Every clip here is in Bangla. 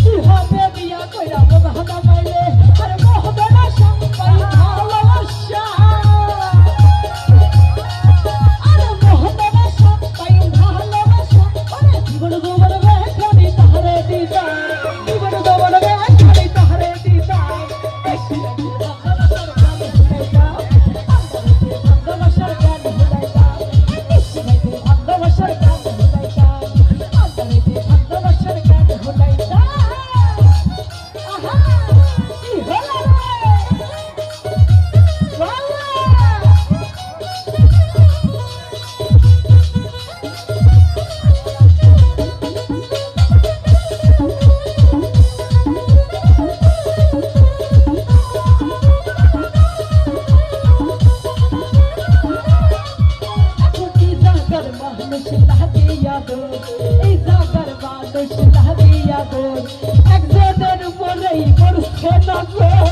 কি হবে? হইতে তাহারি আদর একজনের উপরেই করছে নজর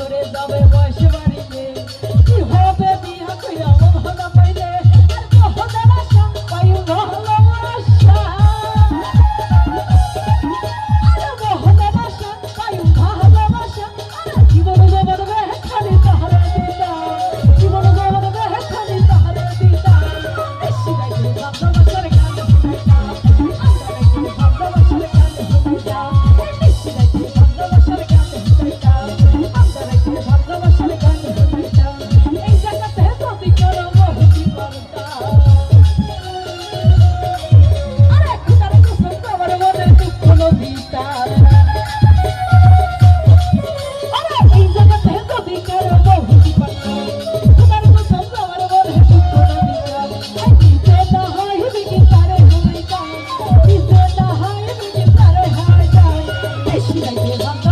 ধরে যাবে বয়স বাড়িতে কি হবে বিয়া কইরা มีความ